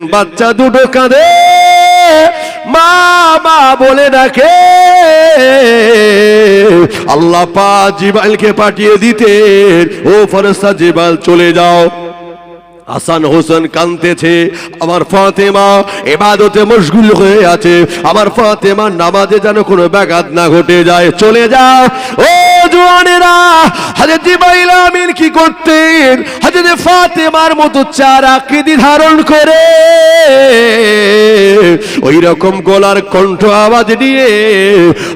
বাচ্চা দুটো কাঁদে। মা বলে ডাকে, আল্লাহ পা জিবাইলকে পাঠিয়ে দিতেন। ও ফরস্তা জিবাল চলে যাও। হাসান হোসেন কানতেছে আমার ফাতেমা এবাদতে মশগুল হয়ে আছে। আমার ফাতেমা নামাজে যেন কোনো ব্যাঘাত না ঘটে যায়। চলে যাও। ও জোয়ানেরা হাজরত জিবাইল আমিন কি করতেন? হাজরত ফাতেমার মতো চার আকৃতি ধারণ করে। ওই রকম গলার কণ্ঠ আওয়াজ নিয়ে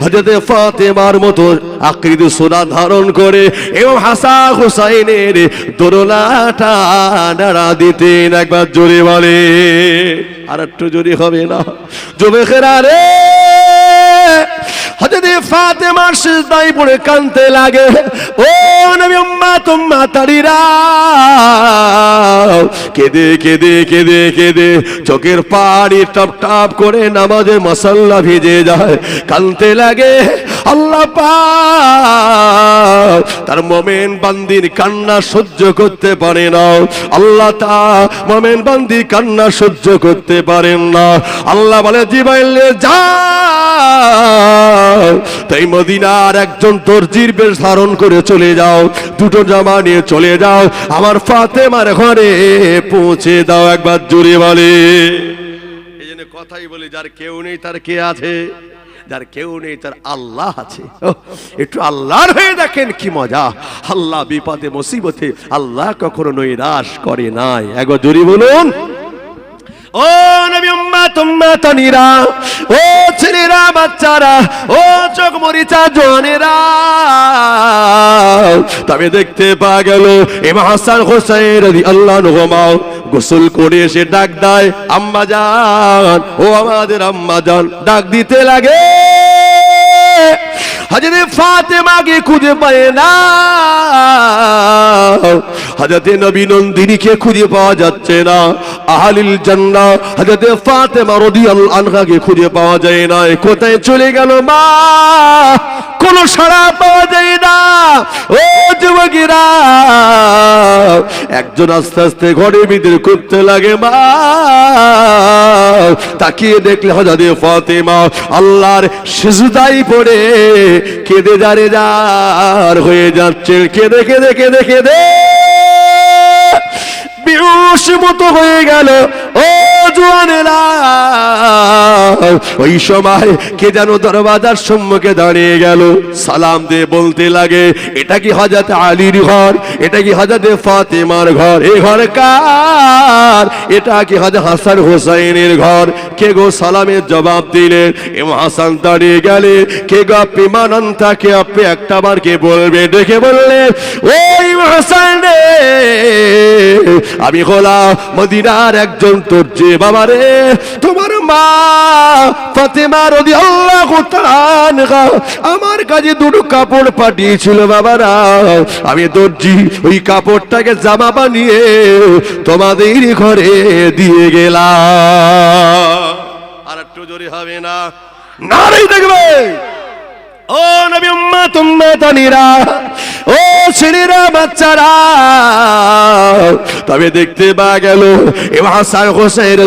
হজরত ফাতেমার মতো আকৃতি সোনা ধারণ করে এবং হাসা হুসাইনের দোরলাটা নাড়া দিতেন একবার জোরে বলে। আর একটু জোরে হবে না? জমে খেরা রে! ফাতেমার সিজদায় পড়ে কানতে লাগে। ও নবী উম্মা তুম্মা তারিরা কেঁদে কেঁদে কেঁদে কেঁদে চোখের পাড়ি টপ টপ করে নামাজে মশাল্লা ভিজে যায়। কানতে লাগে, আল্লাহ পাক তার মোমেন বান্দির কান্না সহ্য করতে পারে না। আল্লাহ তা মোমেন বান্দি কান্না সহ্য করতে পারেন না। আল্লাহ বলে, জিবাইলে যা। তাই মদিনার একজন দর্জির বেশ ধারণ করে চলে যাও। দুটো জামা নিয়ে চলে যাও। আমার ফাতেমার ঘরে পৌঁছে দাও একবার জোরে বলে। এই জন্য কথাই বলি, যার কেউ নেই তার কে আছে? যার কেউ নেই তার আল্লাহ আছে। একটু আল্লাহর হয়ে দেখেন কি মজা। আল্লাহ বিপদে, মুসিবতে আল্লাহ কখনো নৈরাশ করে নাই। একবার জোরে বলুন। ও নবী উম্মাত, উম্মাতানিরা, ও ছেলেরা, বাচ্চারা, ও চোখ মরিচা জনেরা তবে দেখতে পা গেল এমা হাসান হোসেন রাদি আল্লাহ নহমাও গোসল করে এসে ডাক দেয়, আম্মা জান, ও আমাদের আম্মা জান। ডাক দিতে লাগে। হজরে ফাতেমাকে খুঁজে পায় না। হজরতে নবী নন্দিনীকে খুঁজে পাওয়া যাচ্ছে না। আহালিল জান্নাহ হজরতে ফাতেমা রাদিয়াল্লাহু আনহাকে খুঁজে পাওয়া যায় না। কোথায় চলে গেল মা? কোন সাড়া পাওয়া যায় না। ও যুবকেরা, একজন আস্তে আস্তে ঘরে ভিতরে করতে লাগে মা। তাকিয়ে দেখলে হজাদে ফাতেমা আল্লাহর সিজদাই পড়ে, কেঁদে যারে যার হয়ে যাচ্ছে। কেঁদে কেঁদে কেঁদে কেঁদে। বিহুশ মতো হয়ে গেল। ও ওই সময় কে যেন সম্মুখে দাঁড়িয়ে গেল। সালাম দিয়ে বলতে লাগে, এটা কি আলীর ঘর? এটা কি হজরত ফাতেমার ঘর? এ ঘর কার? এটা কি হাসান হোসাইনের ঘর? কে গো সালামের জবাব দিলেন এবং হাসান দাঁড়িয়ে গেলে, কে গো আপনি মানান তাকে আপনি একটা বার কে বলবে? ডেকে বললেন ওই হাসান রে, আমি হলাম মদিনার একজন তোর যে বাবা রে তোমার মা ফাতেমা রদি আল্লাহ আমার কাছে দুটো কাপড় পাঠিয়েছিল বাবারা। আমি দর্জি, ওই কাপড়টাকে জামা বানিয়ে তোমাদের ঘরে দিয়ে গেলাম। আর একটু জোরে হবে না। নারী দেখবে। ও নবী উম্মাত, উম্মাতানিরা, ও ছেলেরা, বাচ্চারা তবে দেখতে পাওয়া গেল এবার হাসান হোসেন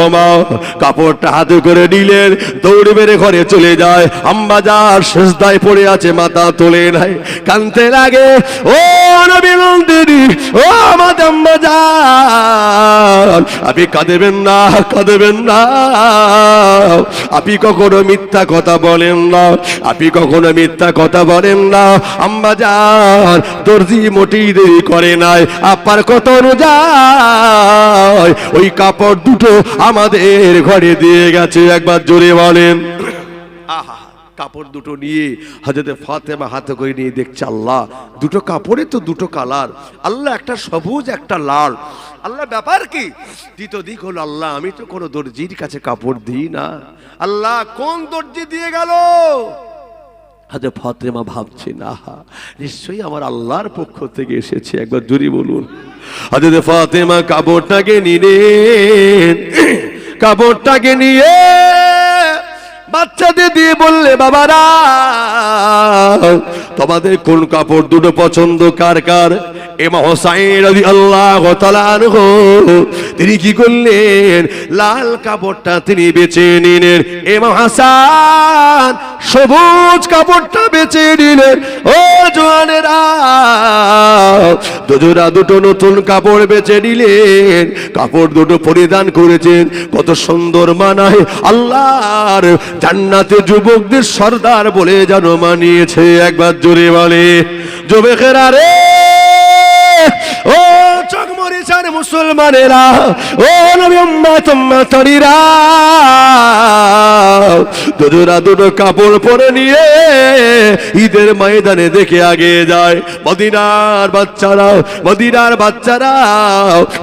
ঘুমাও কাপড়টা হাতে করে নিলেন, দৌড়ে বেড়ে ঘরে চলে যায়। আম্বা যার শেষদায় পড়ে আছে, মাথা তোলে নাই কানতে লাগে। ও নবী ও আমাদের আম্বা আপনি কাঁদেবেন না কাঁদেবেন না। আপনি কখনো মিথ্যা কথা বলেন না। আপনি কখনো মিথ্যা কথা বলেন না। আম্মা যান দর্জি মোটেই দেরি করে নাই। আপার কত অনুযায়ী ওই কাপড় দুটো আমাদের ঘরে দিয়ে গেছে। একবার জোরে বলেন। আহা। কাপড় দুটো নিয়ে হজরতে ফাতেমা হাতে করে নিয়ে দেখছে, আল্লাহ, দুটো কাপড়ে তো দুটো কালার। আল্লাহ, একটা সবুজ, একটা লাল। আল্লাহ, ব্যাপার কি? দ্বিতীয় দিক হলো, আল্লাহ, আমি তো কোনো দর্জির কাছে কাপড় দিই না। আল্লাহ, কোন দর্জি দিয়ে গেল? হাজে ফাতেমা ভাবছে, না, নিশ্চয়ই আমার আল্লাহর পক্ষ থেকে এসেছে। একবার জুরি বলুন। হাজরে ফাতেমা কাপড়টাকে নিলেন। কাপড়টাকে নিয়ে বাচ্চাদের দিয়ে বললে, বাবারা, তোমাদের কোন কাপড় দুটো পছন্দ? কার কার? তিনি কি করলেন? লাল কাপড়টা তিনি বেছে নিলেন। এমা হাসান, সবুজ কাপড়টা বেছে নিলেন। ও দুটো নতুন কাপড় বেছে নিলেন, কাপড় দুটো পরিধান করেছেন। কত সুন্দর মানায় আল্লাহর জান্নাতে যুবকদের সর্দার বলে যেন মানিয়েছে একবার জোরে বলে। যুবকেরা রে, ও চকমরিচার মুসলমানেরা, ও নবী উম্মাত দুজোরা দুটো কাপড় পরে নিয়ে ঈদের ময়দানে দেখে আগে যায়। মদিনার বাচ্চারা মদিনার বাচ্চারা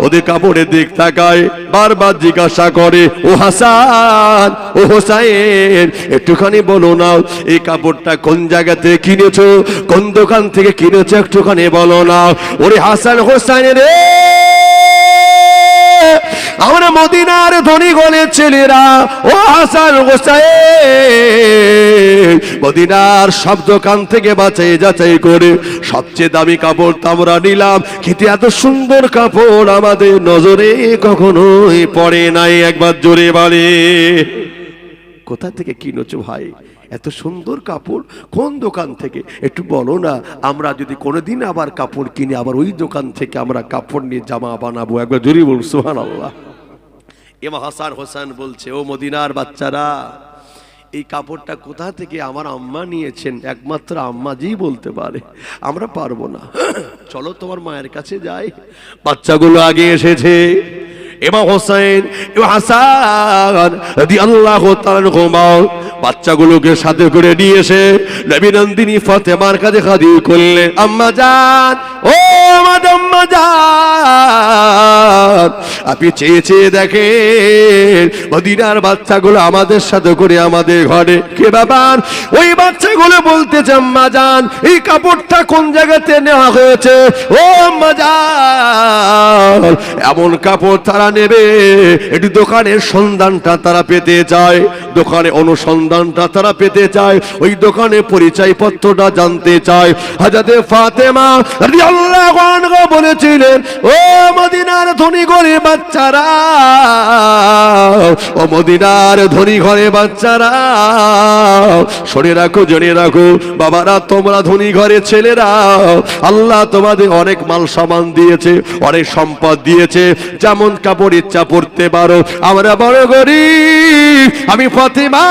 ওদের কাপড়ের দিক তাকায়, বারবার জিজ্ঞাসা করে, ও হাসান, ও হোসাইন, একটুখানি বলো না এই কাপড়টা কোন জায়গা থেকে কিনেছো? কোন দোকান থেকে কিনেছো? একটুখানি বলো না ওরে হাসান হোসাইন রে! আমরা মদিনার ধনী গলের ছেলেরা, ও হাসান মদিনার সব দোকান থেকে বাঁচাই যাচাই করে সবচেয়ে দামি কাপড় আমরা নিলাম। কিন্তু এত সুন্দর কাপড় আমাদের নজরে কখনোই পড়ে নাই। একবার জোরে বলে, কোথা থেকে কিনেছো ভাই? এত সুন্দর কাপড় কোন দোকান থেকে? একটু বলো না, আমরা যদি কোনোদিন আবার কাপড় কিনে আবার ওই দোকান থেকে আমরা কাপড় নিয়ে জামা বানাবো। একবার জোরে বল সুহান আল্লাহ এমা হাসান হোসেন বলছে, ও মদিনার বাচ্চারা, এই কাপড়টা কোথা থেকে আমার আম্মা নিয়েছেন? একমাত্র আম্মাজিই বলতে পারে। আমরা পারব না। চলো তোমার মায়ের কাছে যাই। বাচ্চাগুলো আগে এসেছে। এমা হোসেন হাসান রাদি আল্লাহ বাচ্চাগুলোকে সাথে করে নিয়ে এসে নবী নন্দিনী ফাতেমার কাছে খাদি করলে আম্মা যান ও আমার আম্মা যান আপনি চেয়ে চেয়ে দেখেন মদিনার বাচ্চাগুলো আমাদের সাথে করে আমাদের ঘরে। কে বাবার? ওই বাচ্চাগুলো বলতেছে, আম্মা যান এই কাপড়টা কোন জায়গাতে নেওয়া হয়েছে? ও আম্মা যান এমন কাপড় তারা নেবে একটু দোকানের সন্ধানটা তারা পেতে চায়। দোকানে অনুসন্ধানটা তারা পেতে চায়। ওই দোকানে পরিচয় পত্রটা জানতে চায়। হাজাতে ফাতেমা বলেছিলেন, ও মদিনার ধনী ঘরে বাচ্চারা, ও মদিনার ধনী ঘরে বাচ্চারা, শোনে রাখো, জেনে রাখো, বাবারা, তোমরা ধনী ঘরে ছেলেরা, আল্লাহ তোমাদের অনেক মাল সামান দিয়েছে, অনেক সম্পদ দিয়েছে, যেমন কাপড় ইচ্ছা পড়তে পারো। আমরা বড় গরিব, আমি ফাতেমা।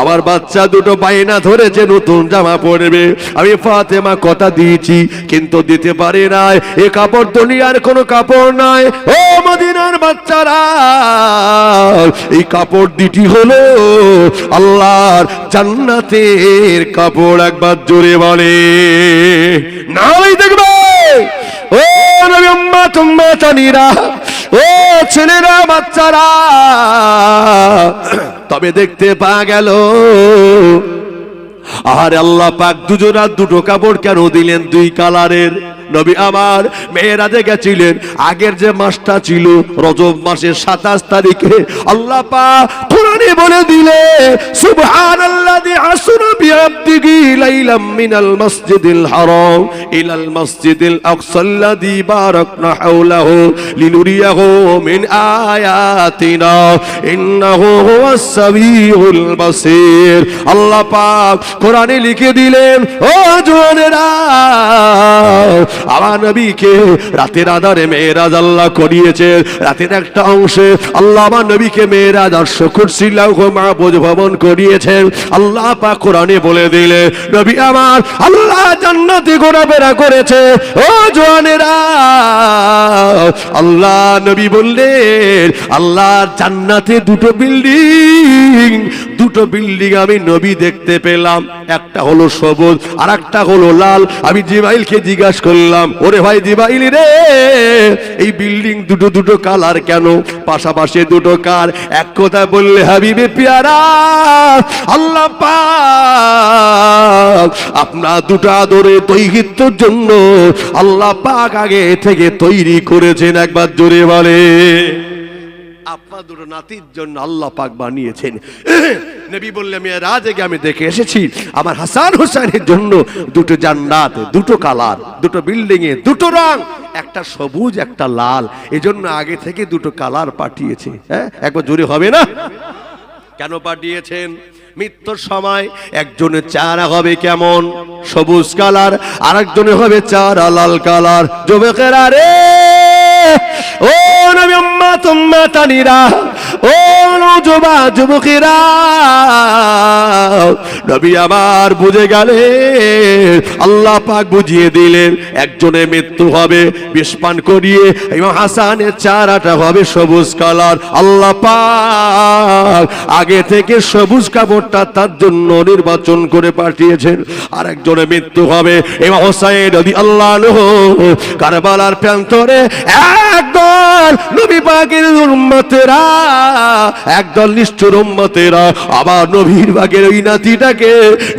আমার বাচ্চা দুটো বাইনা ধরেছে, নতুন জামা পরবে। আমি ফাতেমা কথা দিয়েছি, কিন্তু দিতে পারি নাই। এ কাপড় দুনিয়ার কোনো কাপড় নাই। ও মদিনার বাচ্চারা, এই কাপড় দুটি হলো আল্লাহর জান্নাতের কাপড়, একবার জোরে বলে। না দেখবে নবী উম্মা তুম্মা তানিরা ও ছেলেরা, বাচ্চারা, তবে দেখতে পা গেল আর আল্লাহ পাক দুজোড়া দুটো কাপড় কেন দিলেন দুই কালারের? নবী আমার মেয়েরাজে গেছিলেন। আগের যে মাসটা ছিল, রজব মাসের সাতাশ তারিখে আল্লাহ পা কোরআনে বলে দিলে পাক কোরআনে লিখে দিলেন, ও জোয়ানেরা আমার নবীকে রাতের আধারে মেয়েরাজ আল্লাহ করিয়েছে। রাতের একটা অংশে আল্লাহ আমার নবীকে মেয়েরাজ আর শকুরশিল্লাহ মাহবুজ ভবন করিয়েছেন। আল্লাহ পাক কোরআনে বলে দিলে, নবী আমার, আল্লাহ জান্নাতে ঘোরাফেরা করেছে। ও জোয়ানেরা, আল্লাহ নবী বললেন, আল্লাহ জান্নাতে দুটো বিল্ডিং দুটো বিল্ডিং আমি নবী দেখতে পেলাম। একটা হলো সবুজ আর একটা হলো লাল। আমি জিবাইলকে জিজ্ঞাসা করলাম, ওরে ভাই জিবাইল রে, এই বিল্ডিং দুটো দুটো কালার কেন? পাশাপাশি দুটো কার। এক কথা বললে, হাবিবে পিয়ারা, আল্লাহ পাক, আপনার দুটো আদরে তৈহিত্যর জন্য আল্লাহ পাক আগে থেকে তৈরি করেছেন, একবার জোরে বলে। আপনার দুটো নাতির জন্য আল্লাহ পাক বানিয়েছেন। নবী বললে মেয়ে রাজেগে আমি দেখে এসেছি, আমার হাসান হোসেনের জন্য দুটো জান্নাত, দুটো কালার, দুটো বিল্ডিং এ দুটো রং, একটা সবুজ, একটা লাল। এজন্য আগে থেকে দুটো কালার পাঠিয়েছে। হ্যাঁ একবার জোরে হবে না? কেন পাঠিয়েছেন? মৃত্যুর সময় একজনের চারা হবে কেমন? সবুজ কালার আর একজনের হবে চারা লাল কালার। যুবকেরা রে ও তুম্মা তানিরা। ও যুবকেরা, নবী বুঝে গেলে আল্লাহ পাক বুঝিয়ে দিলেন একজনে মৃত্যু হবে করিয়ে এবং হাসানের চারাটা হবে সবুজ কালার। আল্লাহ পাক আগে থেকে সবুজ কাপড়টা তার জন্য নির্বাচন করে পাঠিয়েছেন আর একজনে মৃত্যু হবে। এবং হোসাইন যদি আল্লাহ কারবালার প্রান্তরে একদল নবী পাকের উম্মতেরা একদল নিষ্ঠুর উম্মতেরা আবার নবীর বাগের ওই নাতিটাকে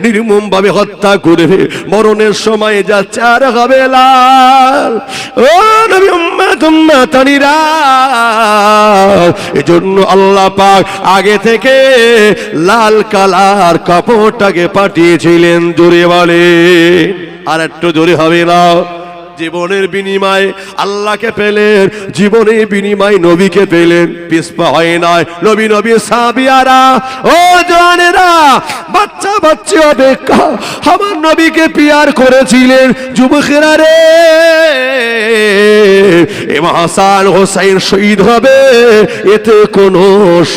নির্মম ভাবে হত্যা করবে। মরণের সময় যা চার হবে লাল। ও নবী উম্মত, উম্মতানিরা, এজন্য আল্লাহ পাক আগে থেকে লাল কালার কাপড়টাকে পাঠিয়েছিলেন, জোরে বলে আর একটু জোরে হবে না। জীবনের বিনিময়ে আল্লাহকে পেলেন, জীবনের বিনিময় নবীকে পেলেন। পিসপা হয় নয় নবী নবী সাবিয়ারা ও জওয়ানেরা বাচ্চা বাচ্চা অপেক্ষা আমার নবীকে পিয়ার করেছিলেন। যুবকেরা রে এমা হাসান হোসাইন শহীদ হবে, এতে কোনো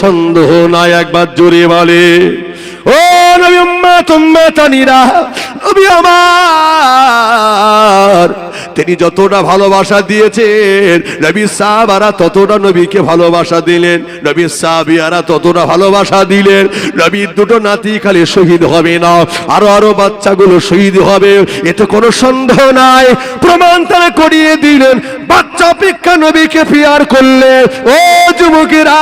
সন্দেহ নাই, একবার জোরে বলে। ও নবী উম্মাত, উম্মাতানিরা, নবী আমার তিনি যতটা ভালোবাসা দিয়েছেন, নবী সাহাবারা ততটা নবীকে ভালোবাসা দিলেন, নবী সাহাবিয়ারা ততটা ভালোবাসা দিলেন নবীর দুটো নাতি খালি শহীদ হবে না, আরও আরও বাচ্চাগুলো শহীদ হবে এতে কোনো সন্দেহ নাই, প্রমাণ তারা করিয়ে দিলেন, বাচ্চা অপেক্ষা নবীকে ফিয়ার করলে, ও যুবকেরা,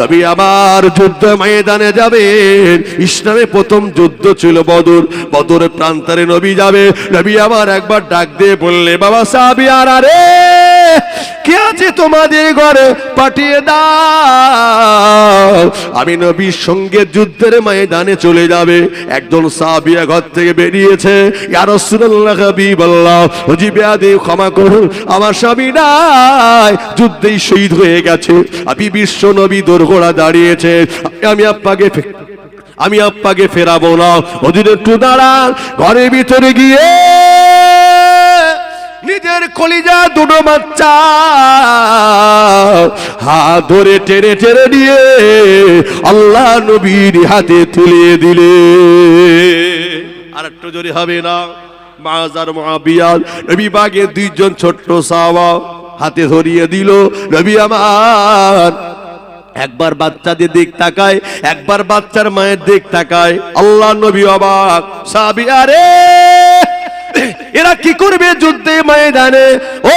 নবী আমার যুদ্ধ ময়দানে যাবেন ইসলামে প্রথম যুদ্ধ ছিল বদর। বদরের প্রান্তরে নবী যাবে। নবী আবার একবার ডাক দিয়ে বললে, বাবা সাবিয়ার আরে কে আছে তোমাদের ঘরে? পাঠিয়ে দাও। আমি নবীর সঙ্গে যুদ্ধের ময়দানে চলে যাবে। একজন সাবিয়া ঘর থেকে বেরিয়েছে। ক্ষমা করুন। আমার স্বামী নাই। যুদ্ধেই শহীদ হয়ে গেছে। আমি বিশ্ব নবী দোরগোড়া দাঁড়িয়েছে। আমি আপ্পাকে আমি আপ্পাকে ফেরাবো না। ওদিন একটু দাঁড়ান। ঘরের ভিতরে গিয়ে কলিজা দুটো বাচ্চা। হাত ধরে টেনে টেনে নিয়ে আল্লাহ নবীর হাতে তুলে দিলে। আর একটু জোরে হবে না? মাজার মহাবিয়াল, নবী বাগে দুইজন ছোট্ট সাওয়া হাতে ধরিয়ে দিল, নবী আমার, একবার বাচ্চাদের দিক তাকায়, একবার বাচ্চার মায়ের দিক তাকায়, আল্লাহ নবী অবাক সাবিয়া রে এরা কি করবে যুদ্ধে ময়দানে? ও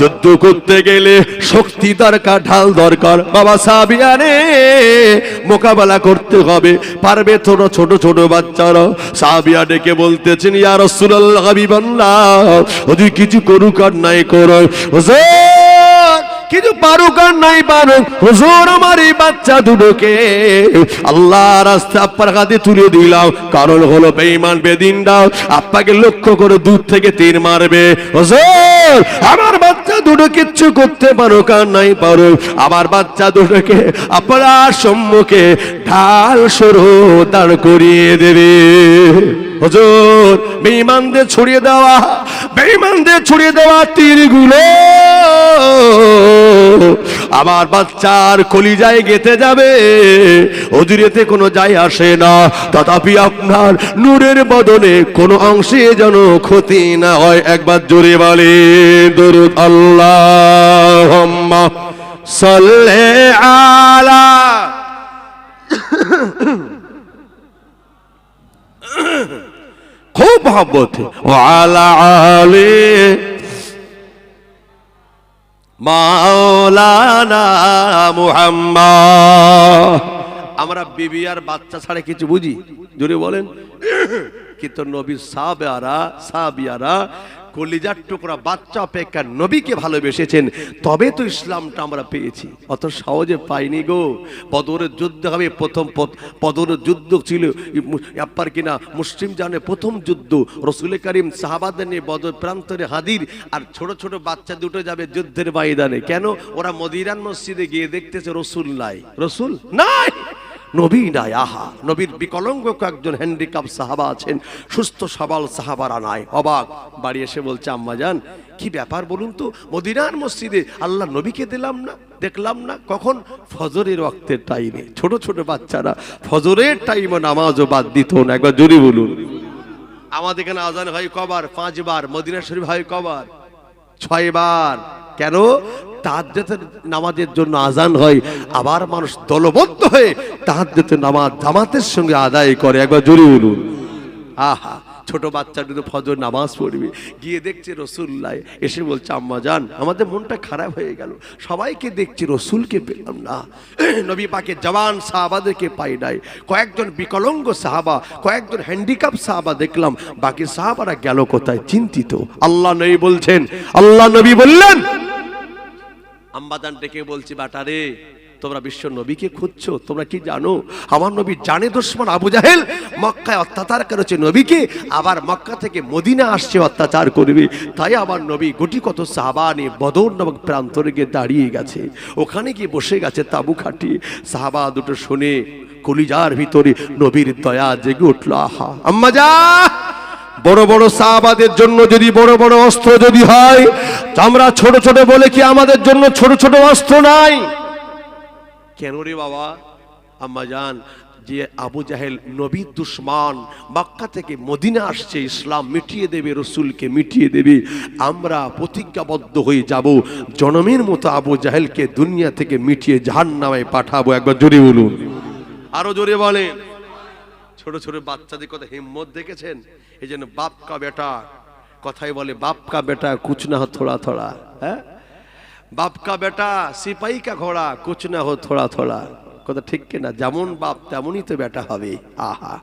যুদ্ধ করতে গেলে শক্তি দরকার, ঢাল দরকার। বাবা সাবিয়া রে, মোকাবেলা করতে হবে। পারবে ছোট ছোট ছোট বাচ্চারা। সাবিয়া ডেকে বলতেছেন, ইয়া রাসূলুল্লাহ হাবিবাল্লাহ যদি কিছু করুক আর নাই করো কিছু পারুক আর নাই পারুক হুজুর, আমার এই বাচ্চা দুটোকে আল্লাহ রাস্তা আপ্পার হাতে তুলে দিলাম। কারণ হলো বেঈমান, বেদিন দাও আপ্পাকে লক্ষ্য করে দূর থেকে তীর মারবে। হুজুর, আমার বাচ্চা দুটো কিচ্ছু করতে পারো কার নাই পারো আমার বাচ্চা দুটোকে আপনার সম্মুখে ঢাল সরো দাঁড় করিয়ে দেবে। হুজুর, বেঈমানদের ছড়িয়ে দেওয়া, বেঈমানদের ছড়িয়ে দেওয়া তীরগুলো আমার বাচ্চার কলিজায় গেতে যাবে। অদূরেতে কোনো যায় আসে না। তথাপি আপনার নূরের বদলে কোনো অংশে যেন ক্ষতি না হয়। একবার জোরে বলে দরুদ আল্লাহ সাল্লে আলা খুব মহব্বত। ওয়ালা আলে মাওলানা মুহাম্মদ। আমরা বিবি আর বাচ্চা ছাড়া কিছু বুঝি? জোরে বলেন। কিন্তু নবী সাহাবিয়ারা সাহাবিয়ারা কলিজার টুকরা বাচ্চা অপেক্ষা নবীকে ভালোবেসেছেন, তবে তো ইসলামটা আমরা পেয়েছি। অত সহজে পাইনি গো। বদরের যুদ্ধ হবে প্রথম পদ- বদরের যুদ্ধ ছিল আপনার কিনা মুসলিম জানে প্রথম যুদ্ধ। রসুল করিম সাহাবাদের নিয়ে বদর প্রান্তরে হাদির আর ছোট ছোট বাচ্চা দুটো যাবে যুদ্ধের ময়দানে। কেন? ওরা মদিরান মসজিদে গিয়ে দেখতেছে রসুল নাই। রসুল নাই! নবী নাই আহা। নবীর বিকলঙ্গ কয়েকজন হ্যান্ডিকাপ সাহাবা আছেন। সুস্থ, সবল সাহাবারা নাই। অবাক। বাড়ি এসে বলছে, আম্মা যান, কি ব্যাপার বলুন তো? মদিনার মসজিদে আল্লাহ নবীকে দিলাম না, দেখলাম না। কখন? ফজরের রক্তের টাইমে ছোট ছোট বাচ্চারা ফজরের টাইমে নামাজও বাদ দিত না। একবার জোরে বলুন। আমাদের এখানে আজান হয় কবার? পাঁচবার। মদিনা শরীফ হয় কবার? ছয়বার। কেন? তাহাজ্জুদের নামাজের জন্য আজান হয়, আবার মানুষ দলবদ্ধ হয়ে তাহাজ্জুদের নামাজ জামাতের সঙ্গে আদায় করে। একবার জোরে বলুন। আহা। ছোট বাচ্চা দুটো ফজর নামাজ পড়বে। গিয়ে দেখছে রসুল্লাহ এসে বলছে, আম্মা যান, আমাদের মনটা খারাপ হয়ে গেল। সবাইকে দেখছি রসুলকে পেলাম না। নবী পাকে জওয়ান সাহাবাদেরকে পাই নাই। কয়েকজন বিকলঙ্গ সাহাবা, কয়েকজন হ্যান্ডিক্যাপ সাহাবা দেখলাম। বাকি সাহাবারা গেল কোথায়? চিন্তিত। আল্লাহ নবী বলছেন, আল্লাহ নবী বললেন আম্বাদান ডেকে বলছি বাটারে তোমরা বিশ্ব নবীকে খুঁজছো, তোমরা কি জানো? আমার নবী জানে দুশ্মন আবু জাহেল, মক্কায় অত্যাচার করেছে নবীকে, আবার মক্কা থেকে মদিনা আসছে, অত্যাচার করবে। তাই আমার নবী গুটি কত সাহাবা নিয়ে বদর নামক প্রান্তরে গিয়ে দাঁড়িয়ে গেছে। ওখানে গিয়ে বসে গেছে তাবু খাটিয়ে। সাহাবা দুটো শুনে কলিজার ভিতরে নবীর দয়া জেগে উঠল, আহা, আম্মা যা! বড় বড় সাহাবাদের জন্য যদি বড় বড় অস্ত্র যদি হয় আমরা ছোট ছোট বলে কি আমাদের জন্য ছোট ছোট অস্ত্র নাই? কেন রে বাবা? আম্মা জান, যে আবু জাহেল নবী দুশ্মান মক্কা থেকে মদিনা আসছে, ইসলাম মিটিয়ে দেবে, রসুলকে মিটিয়ে দেবে, আমরা প্রতিজ্ঞাবদ্ধ হয়ে যাব। জনমের মতো আবু জাহেলকে দুনিয়া থেকে মিটিয়ে জাহান নামায় পাঠাবো, একবার জোরে বলুন। আরও জোরে বলেন। ছোট ছোট বাচ্চাদের কথা হিম্মত দেখেছেন? এই জন্য বাপকা বেটা কথাই বলে বাপকা বেটা কুছ না থোড়া থোড়া হ্যাঁ? বাপ কা বেটা, সিপাহি কা ঘোড়া, কুছ না হো থোড়া থোড়া। কথা ঠিক কিনা যেমন বাপ, তেমনই তো বেটা হবে। আহা।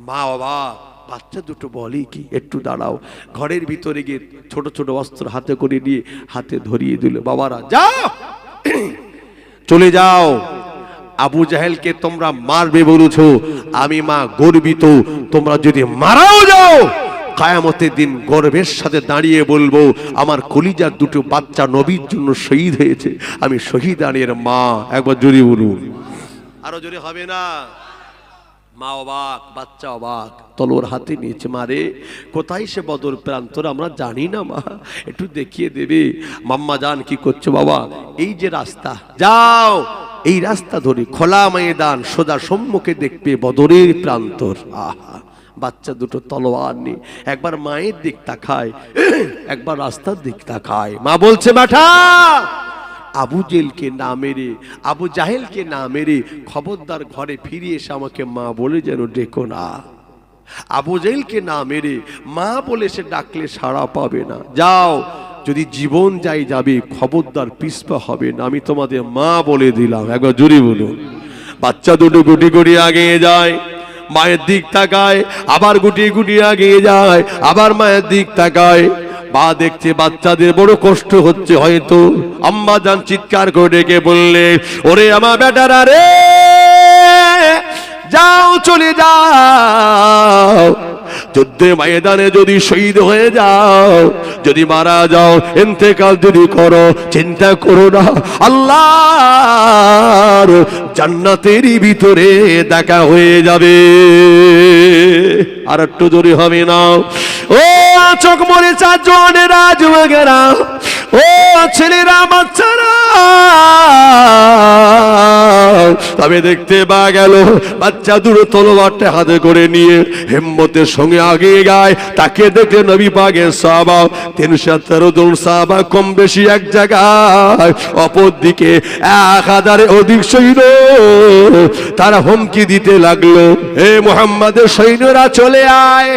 মা বাবা, বাচ্চা দুটো বলি কি? একটু দাঁড়াও। ঘরের ভিতরে গিয়ে ছোট ছোট অস্ত্র হাতে করে নিয়ে হাতে ধরিয়ে দিল। বাবারা, যাও! চলে যাও। আবু জাহেলকে তোমরা মারবে বলেছ। আমি মা গর্বিত। তোমরা যদি মারাও যাও! কায়ামতের দিন গর্বের সাথে দাঁড়িয়ে বলব, আমার কলিজার দুটো বাচ্চা নবীর জন্য শহীদ হয়েছে। আমি শহীদ আনের মা। একবার জোরে বলুন। আরও জোরে হবে না? মা অবাক, বাচ্চা অবাক। তলোর হাতে নিয়েছে মারে কোথায় সে বদর প্রান্তর আমরা জানি না মা। একটু দেখিয়ে দেবে। মাম্মা জান কি করছ বাবা? এই যে রাস্তা। যাও। এই রাস্তা ধরে খোলা ময়দান, সোজা সম্মুখে দেখবে বদরের প্রান্তর। আহা। বাচ্চা দুটো তলোয়ার নেই একবার মায়ের দিক তাকায়, একবার রাস্তার দিক তাকায়। মা বলছে বাঠা আবু জেলকে না মেরে, আবু জাহেলকে না মেরে খবরদার ঘরে ফিরে এসে আমাকে মা বলে যেন ডেকো না। আবু জেলকে না মেরে, মা বলে সে ডাকলে সাড়া পাবে না। যাও, যদি জীবন যাই যাবে, খবরদার পিসপা হবে না। আমি তোমাদের মা বলে দিলাম। একবার জুড়ি বলুন। বাচ্চা দুটো গুটি গুটি আগিয়ে যায়। মায়ের দিক তাকায়, আবার গুটিয়ে গুটিয়ে আগিয়ে যায়, আবার মায়ের দিক তাকায়। মা দেখছে বাচ্চাদের বড় কষ্ট হচ্ছে হয়তো। আম্মা যান চিৎকার করে ডেকে বললে, ওরে আমার বেটারা রে, যাও চলে যাও। যুদ্ধে ময়দানে যদি শহীদ হয়ে যাও, যদি মারা যাও এতেকাল যদি করো, চিন্তা করো না। আল্লাহ জান্নাতেরই ভিতরে দেখা হয়ে যাবে। আর একটু জোরে হবে না। ও চোখ মরে চার জোয়ানেরা যুবকেরা ও ছেলেরা, বাচ্চারা। তবে দেখতে পা গেল, বাচ্চা দুটো তলোয়ারটা হাতে করে নিয়ে হেম্মতের সঙ্গে আগে গায় তাকে দেখে নবী পাগে সাহাবা, তিনশো তেরো জন সাহাবা কম বেশি এক জায়গায় অপর দিকে এক হাজারে অধিক সৈন্য। তারা হুমকি দিতে লাগল, হে মোহাম্মদের সৈন্যরা, চলে আয়।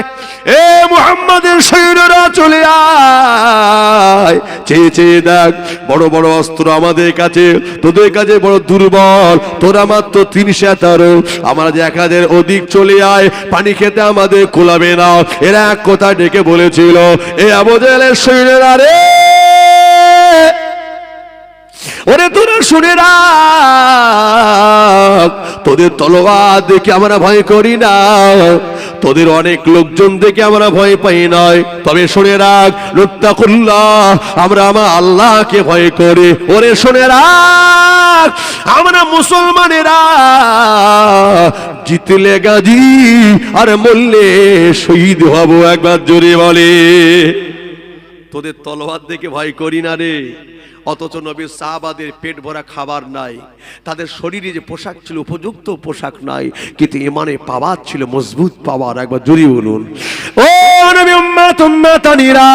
এ মোহাম্মদের সৈন্যরা চলে আয়। চেয়ে চেয়ে দেখ, বড় বড় অস্ত্র আমাদের কাছে, তোদের কাছে বড় দুর্বল। তোরা মাত্র তিন তেরো আমরা যে এক হাজার অধিক চলে আয়, পানি খেতে আমাদের কোলাবে না। এরা এক কথা ডেকে বলেছিল, এ আবজেলের সৈন্যরা রে! ওরে তোরা শুনে রাখ, তোদের তলোয়ার দেখে আমরা ভয় করি না। তোদের অনেক লোকজন দেখে আমরা ভয় পাই নয়। তবে শুনে রাখ লুত্তাকুল্লাহ আমরা আমার আল্লাহকে ভয় করি। ওরে শুনে রাখ, আমরা মুসলমানেরা জিতলে গাজী আর মরলে শহীদ হব একবার জোরে বলে। তোদের তলোয়ার দেখে ভয় করি না রে। অথচ নবীর সাহাবাদের পেট ভরা খাবার নাই। তাদের শরীরে যে পোশাক ছিল, উপযুক্ত পোশাক নাই, কিন্তু ইমানে পাওয়ার ছিল, মজবুত পাওয়ার। একবার জুড়ি বলুন। ও নবী উম্মাত, উম্মাতানিরা,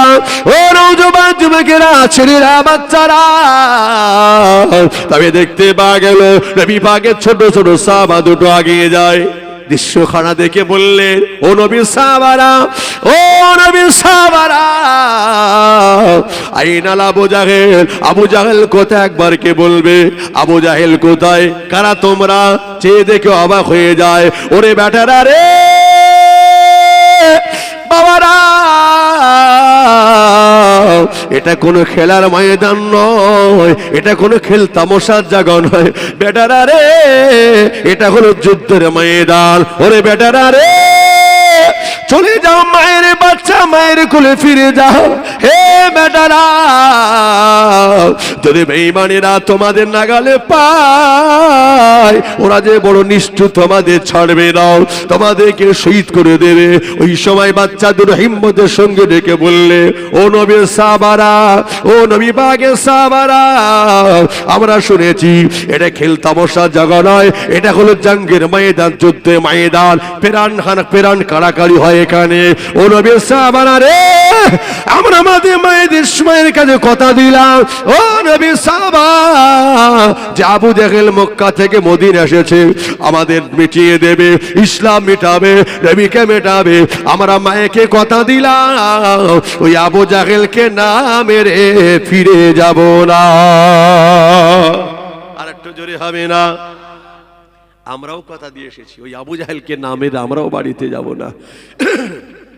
ও নওজোয়ান যুবকেরা, ছেলেরা, বাচ্চারা, তবে দেখতে পা গেল, নবী পাকের ছোট ছোট সাহাবা দুটো আগিয়ে যায়। দৃশ্যখানা দেখে বললেন ও নবী সাহাবারা, ও নবী সাহাবারা আইনাল আবু জাহেল আবু জাহেল কোথায়? একবার কে বলবে, আবু জাহেল কোথায়? কারা তোমরা? চেয়ে দেখে অবাক হয়ে যায়, ওরে বেটারা রে এটা কোনো খেলার ময়দান নয়। এটা কোনো খেল তামশার জাগা নয়। বেটারা রে, এটা হলো যুদ্ধের ময়দান। ওরে বেটারা রে। চলে যাও মায়ের বাচ্চা, মায়ের কোলে ফিরে যাও। হে বেটারা যদি বেইমানেরা তোমাদের নাগালে পায়, ওরা যে বড় নিষ্ঠু তোমাদের ছাড়বে দাও তোমাদেরকে শহীদ করে দেবে। ওই সময় বাচ্চা দুটো হিম্মতের সঙ্গে ডেকে বললে, ও নবীর সাবারা ও নবী বাগের সাবারা আমরা শুনেছি, এটা খেল তামশার জায়গা নয়, এটা হলো জাঙ্গের ময়দান যুদ্ধে ময়দান পেরান খানা পেরান কাড়াকাড়ি হয় এখানে। ও নবীর সাহাবারা রে, আমরা আমাদের মায়েদের সময়ের কাছে কথা দিলাম। ও নবীর সাহাবা, যে আবু জাহেল মক্কা থেকে মদিন এসেছে, আমাদের মিটিয়ে দেবে, ইসলাম মিটাবে, নবীকে মেটাবে। আমরা মায়েকে কথা দিলাম, ওই আবু জাহেলকে না মেরে ফিরে যাব না। আর একটু জোরে হবে না? আমরাও কথা দিয়ে এসেছি। ওই আবু জাহেলকে নামের আমরাও বাড়িতে যাব না।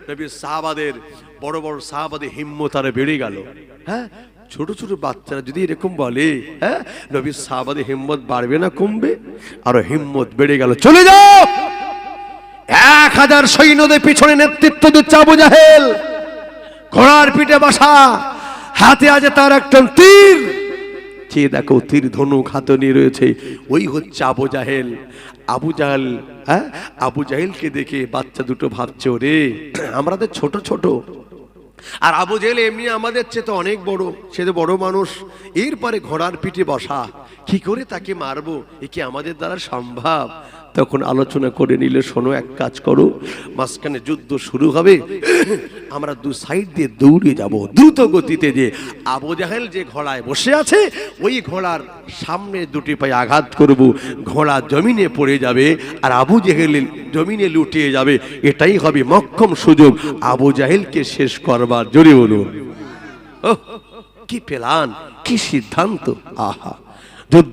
নবী সাহাবাদের, বড় বড় সাহাবাদের হিম্মত আরে বেড়ে গেল। হ্যাঁ? ছোট ছোট বাচ্চারা যদি এরকম বলে হ্যাঁ? নবীর সাহাবাদের হিম্মত বাড়বে না, কমবে? আরও হিম্মত বেড়ে গেল। চলে যাও! এক হাজার সৈন্যদের পিছনে নেতৃত্ব দিচ্ছে আবু জাহেল। ঘোড়ার পিঠে বসা, হাতে আছে তার একজন তীর। চেয়ে দেখো তীর ধনুক হাতনি রয়েছে। ওই হচ্ছে আবু জাহেল। আবু জাহেল হ্যাঁ? আবু জাহেলকে দেখে বাচ্চা দুটো ভাবছে, ওরে আমরা তো ছোট ছোট। আর আবু জেল এমনি আমাদের চেয়ে তো অনেক বড়। সে তো বড় মানুষ। এরপরে ঘোড়ার পিঠে বসা। কি করে তাকে মারবো? এ কি আমাদের দ্বারা সম্ভব? তখন আলোচনা করে নিলে, শোনো, এক কাজ করো, মাঝখানে যুদ্ধ শুরু হবে। আমরা দু সাইড দিয়ে দৌড়ে যাব, দ্রুত গতিতে যে আবু জাহেল যে ঘোড়ায় বসে আছে, ওই ঘোড়ার সামনে দুটি পায়ে আঘাত করব। ঘোড়া জমিনে পড়ে যাবে আর আবু জাহেল জমিনে লুটিয়ে যাবে। এটাই হবে মক্ষম সুযোগ। আবু জাহেলকে শেষ করবার জোরে বলুন। কি প্লান কি সিদ্ধান্ত? আহা, যুদ্ধ